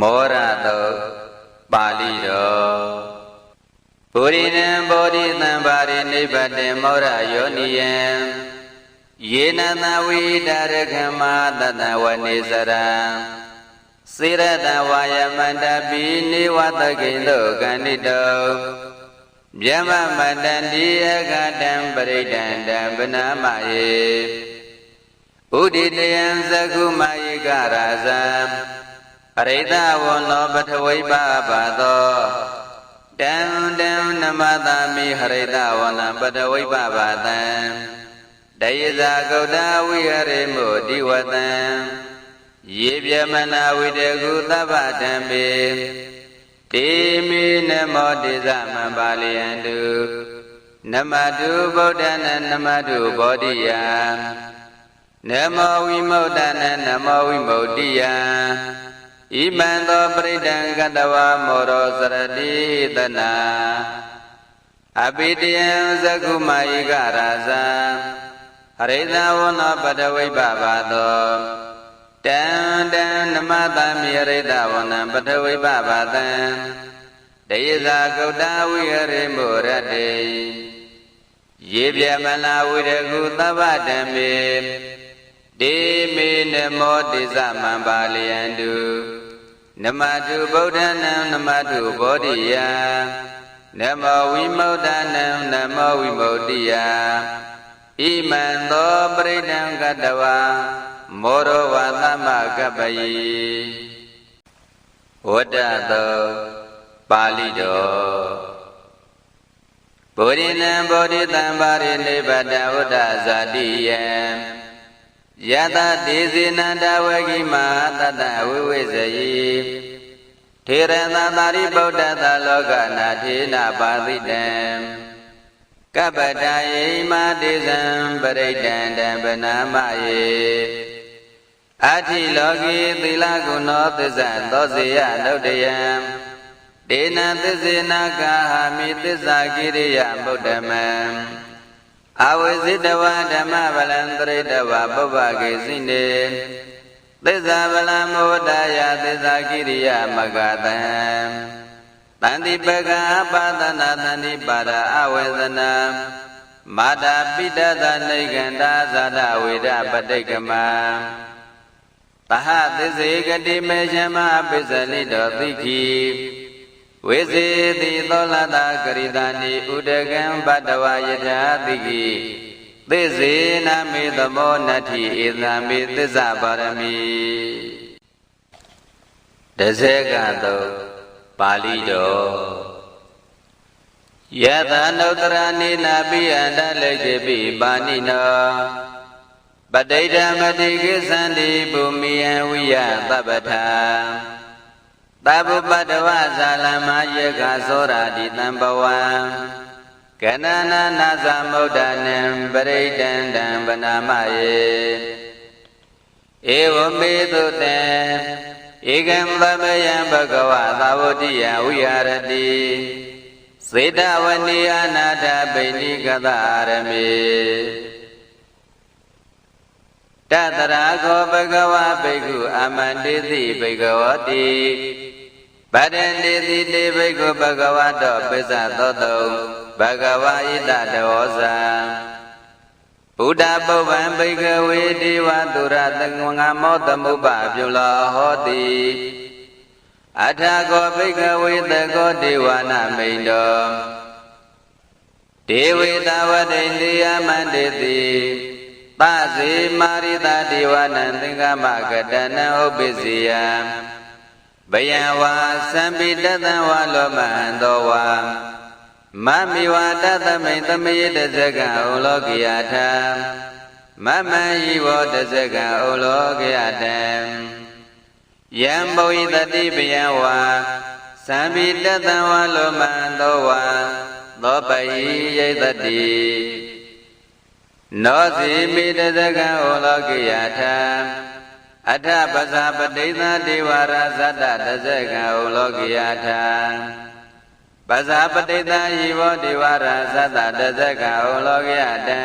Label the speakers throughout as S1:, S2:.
S1: မောရတုတ်ပါဠိတော်ပုရိနံဘောဓိသံပါရိနိဗ္ဗတေမောရယောနိယံယေနသဝိဒါရခမသတ္တဝနေစရံစေရတဝါယမန္တပိနိဝတကိတောကန္တိတောမြမမတန္တိအကတံပရိဒန္တံဗနာမယေဥဒိတယံသကုမယေကရာဇံ ပရိသဝန္နောပထဝိပါပါသောတံတံနမတာမိဟရိတဝနံပထဝိပါပါတံတယေဇာကုတ္တဝိဟရိမုဒီဝတံယေပြမနာဝိတေကုသဗ္ဗတံပေတေမိနမောတိသမံပါလယံတုနမတုဗုဒ္ဓနာနမတုဘောဓိယံနမောဝိမု ddha နာနမောဝိမု ddhi ယံ ဣမံသောပရိဒံကတဝမောရောစရတိတနာအပိတယံသကုမာယိကရာဇံဟရိသဝနောပတဝိပပါသောတံတံနမတမိဟရိတဝနံပတဝိပပါတံတယေဇာကုတ္တဝိဟရိမောရတေယေပြမနာဝိရကုသဗ္ဗတံမေ တေမေနမောတိသမံပါလယံတုနမတုဗုဒ္ဓနံနမတုဘောဓိယံနမောဝိမု ddha နံနမောဝိမု ddhi ယံဣမံသောပရိဒံကတဝါမောရဝသမကပယိဝတ္တသောပါဠိတော်ဗောဓိနံဗောဓိတံပါရိနိဗ္ဗတဝတ္တဇာတိယံ ယတတိစေနန္တဝဂိမသတ္တဝိဝိဇယိထေရသသာရိဗုဒ္ဓသာလောကနာထေနပါတိတံကပ္ပတယေမတိဇံပရိဒန္တံဗနာမယေအဋ္ဌိလောကိသီလကုဏောသစ္စာသောစေယနုတ္တယံဒေနသစ္စေနာကာဟာမိသစ္စာကိရိယဗုဒ္ဓမံ အဝိဇိတဝဓမ္မဗလံတရိတဝပုဗ္ဗကေစိနေသစ္စာဗလံမောဒယသစ္စာကိရိယမဂတံတန္တိပကပါဒနာတန္တိပါဒအဝေဇနာမာတာပိတသနိဂန္ဓာဇာတဝေဒပဋိကမံတဟသစ္စေကတိမေရှမပိစလိတောသိခိ ဝေစေတိသောလတာကရိတာနိဥဒကံဘတဝယထာတိကိသစ္စေနမေသမောနတ္ထိဧသံမေသစ္စာပါရမီတဇေကသောပါဠိတော်ယသနုတ္တရနိနာပိယန္တလေတိပိပါဏိနောပဋိဓမ္မတိကိသန္တိဘူမိယံဝိယသဗ္ဗထာ သဗ္ဗပတ္တဝဇာလမယေကသောရာတိတံဘဝံကဏနာနာသမုဒ္ဒနံပရိဒန္တံဗနာမယေဧဝမေတုတေဧကံသမယံဘဂဝသာဝတိယဝိဟာရတိစေတဝနိအနာထပိဏိကသရမေတတရာခောဘဂဝဘိက္ခုအမန္တိတိဘိက္ခဝတိ ဗဒန္တိတိတေဘိက္ခုဘဂဝတောပစ္စသောတုံဘဂဝါဣတတောဇာဘုဒ္ဓပုဗ္ဗံဘိက္ခဝေဒေဝသူရသငငမောသမုပ္ပါပြုလောဟောတိအထာကောဘိက္ခဝေသကောဒေဝနာမိန်တောဒေဝေတဝတိန္တိယမန္တေတိသစေမာရိတာဒေဝနံသင်္ကမကတနံဥပ္ပစီယံ ဘယံဝါသံပိတတံဝါလောမဟံသောဝါမမိဝါတသမိန်သမေတဇကံဩလောကိယထံမမံဤဘောတဇကံဩလောကိယတံယံဘုံဤတတိပယံဝါသံပိတတံဝါလောမဟံသောဝါသောပယိယိတတိနောစီမိတဇကံဩလောကိယထံ အထပဇာပဋိသဒေဝရဇတတဇကံဩလောကိယထံပဇာပဋိသဟိဝဒေဝရဇတတဇကံဩလောကိယတံ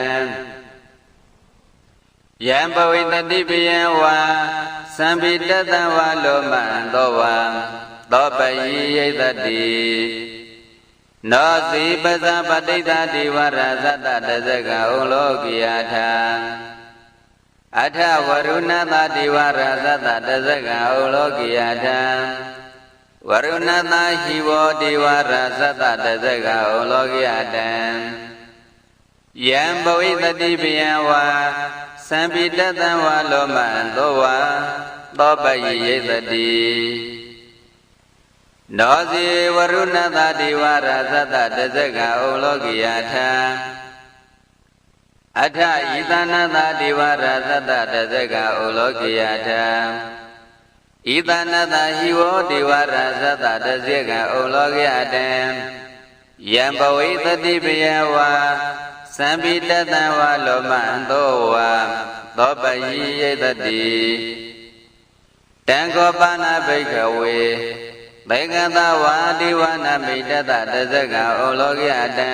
S1: ယံပဝိတတိပယံဝါသံပိတတံဝါလောမံသောဝံသောပယိယိတတိနောစီပဇာပတိတ္တတိဝရဇတတဇကဥလောကိယထာ အထဝရုဏသတိဝရဇတတဇကဥလောကိယထာဝရုဏသဟိဝောတိဝရဇတတဇကဥလောကိယတံယံပဝိတတိပယံဝါသံပိတတံဝါလောမံသောဝါသောပယိယိတတိနောဇေဝရုဏသတိဝရသတ္တတဇကဩလောကိယထာ အထဤသနသတိဝရသတ္တတဇကဩလောကိယထာဤသနသဟိဝောတိဝရသတ္တတဇကဩလောကိယတံယံပဝိတတိပယဝါသံပိတတံဝါလောမံသောဝါသောပယိယိတတိတံကောပါဏဘိကဝေဘေကတဝါဒီဝနာမိတတတဇကဩလောကိယတံ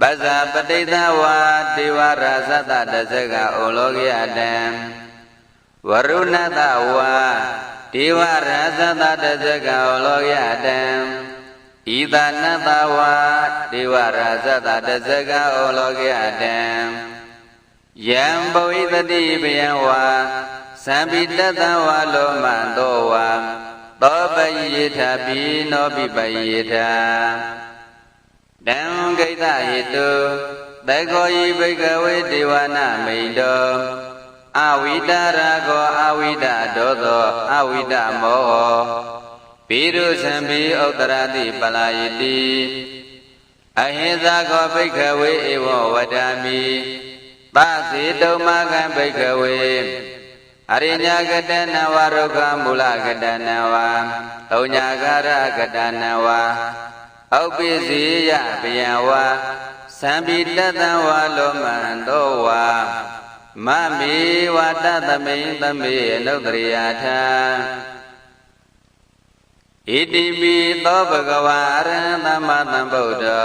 S1: ပဇာပတိသဝါဒီဝရသတတဇကဩလောကိယတံဝရုဏတဝါဒီဝရသတတဇကဩလောကိယတံဤသနတဝါဒီဝရသတတဇကဩလောကိယတံယံဘဝိတတိပယံဝါသံပိတတံဝါလောမံသောဝါသောပယိထာပိနောပိပယိထာ တံဂိတဟိတုသကောယိဘိကဝေဒေဝနာမိန်တောအဝိတာရကောအဝိတာဒောသောအဝိတာမောဟပိရုသံပိဥတ္တရတိပလာယတိအဟိသကောဘိကဝေဧဝဝဒာမိသစေတုမကံဘိကဝေအရိညာကတနဝရုခမူလကတနဝသုညာကာရကတနဝ ဩပိစီယပယံဝသံပိတတံဝလောမံသောဝမမေဝတသမိန်သမေအနုတ္တရိယာထာဣတိပိသောဘဂဝါအရဟံသမ္မာသမ္ဗုဒ္ဓံ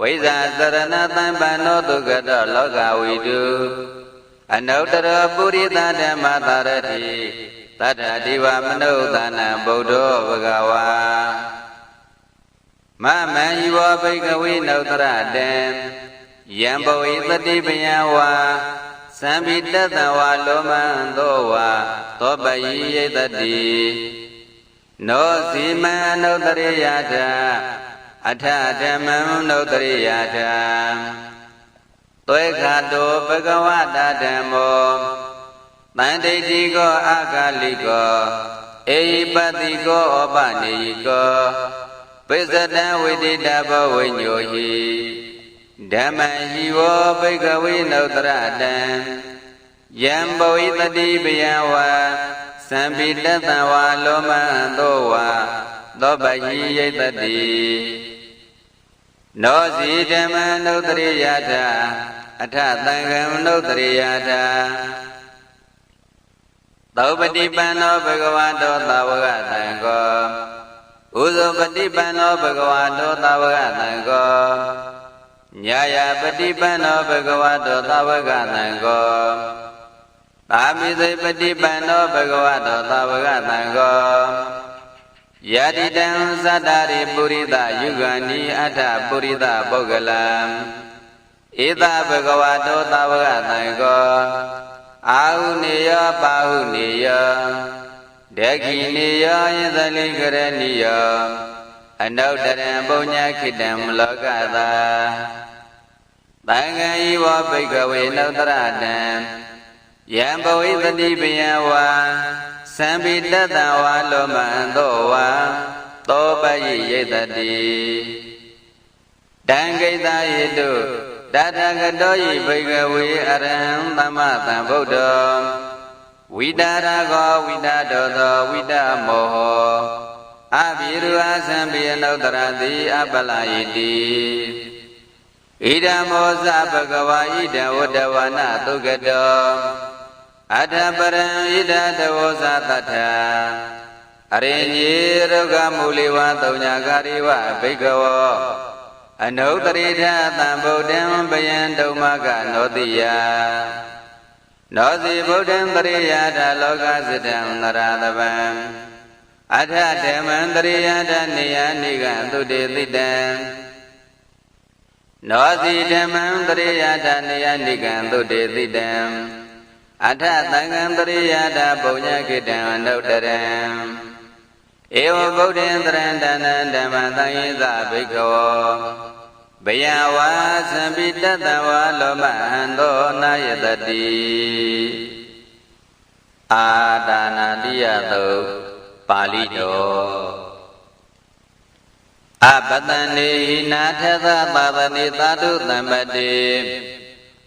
S1: ဝိဇာသရဏသံပန္နောတုကတောလောကဝိတုအနုတ္တရပုရိသဓမ္မသာရတိတတ္ထဒီဝမနုဿာနံဗုဒ္ဓောဘဂဝါ မမံဤဝဘိကဝေနုတ္တရတံယံဘဝိသတိပယံဝါသံပိတတံဝါလောမံသောဝါသောပယိယိတတိနောစီမံအနုတ္တရိယထာအထဓမ္မံနုတ္တရိယထာသွေခတောဘဂဝတာဓမ္မောတန်တိတိကောအာဂလိကောအေဟိပတိကောဩပနေယိကော ပိစတံဝိတိတဘဝိညိုဟိဓမ္မဟိဝောဘိကဝေနုတ္တရတံယံဘဝိတတိပယံဝါသံပိတတံဝါလောမံသောဝါသောပဟိယိတတိနောစီဓမ္မနုတ္တရိယထာအထသံဃံနုတ္တရိယထာသောပတိပန္နောဘဂဝတောသာဝကသံဃော ဥဇောပတိပန္နောဘဂဝတောသာဝကသံဃောညာယပတိပန္နောဘဂဝတောသာဝကသံဃောသာမိစေပတိပန္နောဘဂဝတောသာဝကသံဃောယတိတံသတ္တရိပုရိသယုဂန္ဒီအထပုရိသပုဂ္ဂလံဧတဘဂဝတောသာဝကသံဃောအာဟုနေယောပါဟုနေယော ဒခိနေယောယသလိကရဏီယောအနုတ္တရံပုညခိတံမလောကသာတံဃံဤဝဘိကဝေနုတ္တရတံယံဘဝိတတိပယံဝါသံပိတတံဝါလောမံသောဝါသောပယိယိတတိတံဂိတယေတုတထဂတောယိဘိကဝေအရဟံသမ္မာသမ္ဗုဒ္ဓော ဝိတာရကောဝိတာတောသောဝိတာမောဟအဘိရုအသံပိယနုတ္တရတိအပလာယိတိဣဒံမောဇဘဂဝါဣဒံဝတ္တဝနာသုကတောအထပရံဣဒတဝောဇတထအရိညေရုဂမူလီဝသုညာကာရိဝဘိကဝောအနုတ္တရိထသံဗုဒ္ဓံပယံဒုမကနောတိယ နောစီဗုဒ္ဓံတရိယာဒလောကစတံနရတပံအထဓမ္မံတရိယာဒနေယနိကသုတေတိတံနောစီဓမ္မံတရိယာဒနေယနိကသုတေတိတံအထသံဃံတရိယာဒပုံညကိတံအနုတ္တရံဧဝဗုဒ္ဓံတရံတဏံဓမ္မသံယေသဘိက္ခဝော ဘယဝါသံပိတတဝါလောမဟံသောနာယတတိအာဒါနာတိယသုပါဠိတော်အပတန္နေနာထသသာသနေသာတုတံပတိ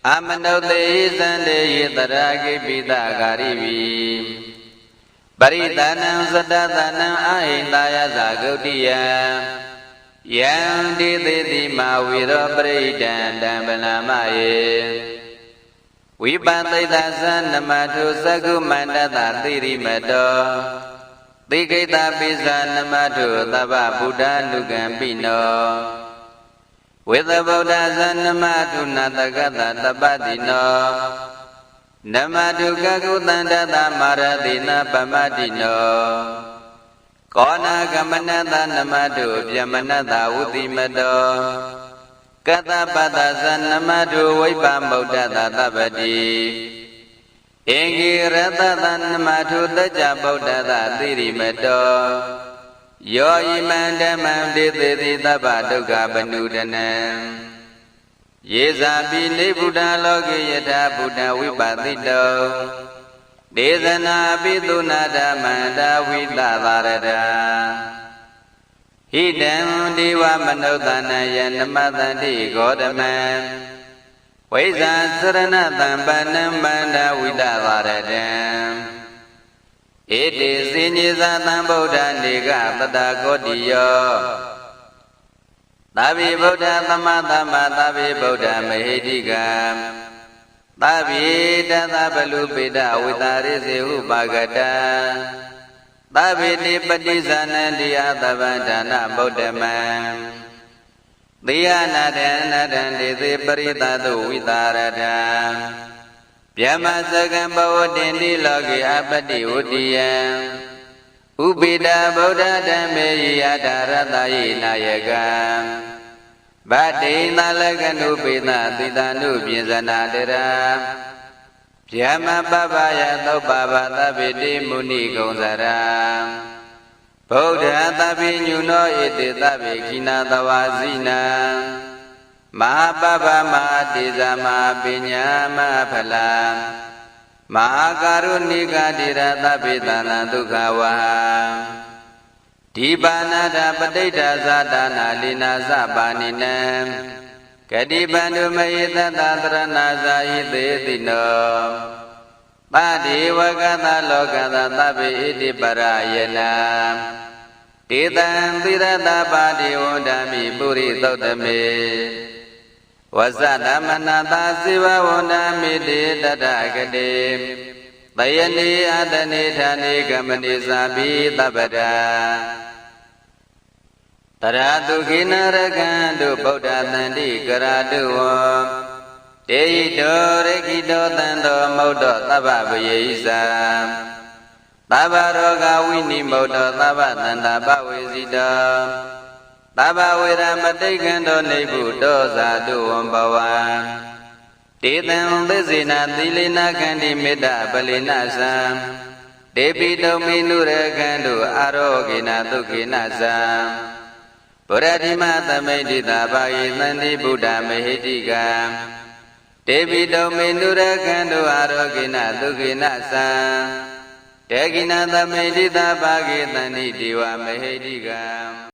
S1: အမနုတေသံတေယတရာကိပိတဂာရိဝီပရိသနံသတ္တသနံအာဟိန္တာယသဂုတ်တိယံ ယံတိသေတိမာဝိရောပရိဒံတံပလမယေဝိပသိတသနမထုသကုမန္တတသိရိမတောသိကိတပိဇာနမထုသဗ္ဗဗုဒ္ဓနုကံပိနောဝေသဗုဒ္ဓဇာနမထုနတကတတပတိနောနမတုကကုတန္တတမာရတိနပမတိနော ကောနာကမနတနမတုပြမနတဝုတိမတောကတပတ္တဇနမတုဝိပမုဒ္ဒတသဗ္ဗတိအင်္ဂိရတတနမတုတัจจဗုဒ္ဓတသိရိမတောယောဣမံဓမ္မံဒေသေတိသဗ္ဗဒုက္ခပနုဒနံယေဇာပိနေဗုဒ္ဓလောကေယထာဗုဒ္ဓဝိပါတိတော ဒေသနာပိသုနာဓမ္မန္တာဝိသသာရတာဟိတံဒီဝမနုဿာနယနမတန္တိဂေါတမံဝိဇာစရဏတံပဏံမန္တာဝိသသာရတံဣတိစိညေသသံဗုဒ္ဓနေကတတကောတိယောသဗ္ဗေဗုဒ္ဓသမသမ္မာသဗ္ဗေဗုဒ္ဓမဟိတိကံ သဗ္ဗေတသဗလုပိတဝိတာရိစေဟုပါကတံသဗ္ဗေတိပฏิဇာနန္တိယသဗ္ဗန္ဒနာဗုဒ္ဓမံသေယနာတံနတံဒေသေပရိသတုဝိတာရတံဗျမစကံဘဝတင်တိလောကေအပတိဝတ္တိယံဥပိတာဗုဒ္ဓဓမ္မေယတရတယိနာယကံ ဗတ္တိသလကနုပိသသီတနုပြင်ဇနာတရာဗျမပပယသုပ္ပဘာသဗ္ဗတိမုဏိကုံစရာဗုဒ္ဓသဗ္ဗညုနောဣတိသဗ္ဗေခိနာတဝါဇိနံမဟာပပမဟာတိဇမဟာပညာမဖလံမဟာကာရုဏိကတိရသဗ္ဗေတနာဒုက္ခဝါ ဒီပါဏာတပဋိဋ္ဌာဇာတာနာလိနာဇပါဏိနံဂတိပန္ဓုမယေတတသရဏဇာဟိသေတိနောပတိဝကသလောကသသဗ္ဗေဣတိပရယနာတေတံသီရတပါတိဝန္ဒမိပုရိသုတ်တမေဝဇတမနာတာစေဝဝန္ဒမိတေတတကတိတ ယနေအတနေဌာနေကမနိသာပိတပ္ပဒာတရာတုခိနရကံတုဗုဒ္ဓတန္တိကရာတုဝံတေဟိတောရိခိတောတန်တောမௌတောသဗ္ဗဗယေဣဇံသဗ္ဗရောဂဝိနိမௌတောသဗ္ဗတန္တာပဝေစီတောသဗ္ဗဝေရမတိကံတောနေဗုတောဇာတုဝံဘဝံ တေတံသစ္စေနာသီလေနာခန္တိမေတ္တပလေနသံတေပိတုံမိနုရခန္တုအာရောဂေနဒုက္ခေနသံဗုရတိမသမိတ်တိတာဘာယိသန္တိဗုဒ္ဓမဟိတိကံတေပိတုံမိနုရခန္တုအာရောဂေနဒုက္ခေနသံတေကိနသမိတ်တိတာဘာဂေသန္တိဒေဝမဟိတိကံ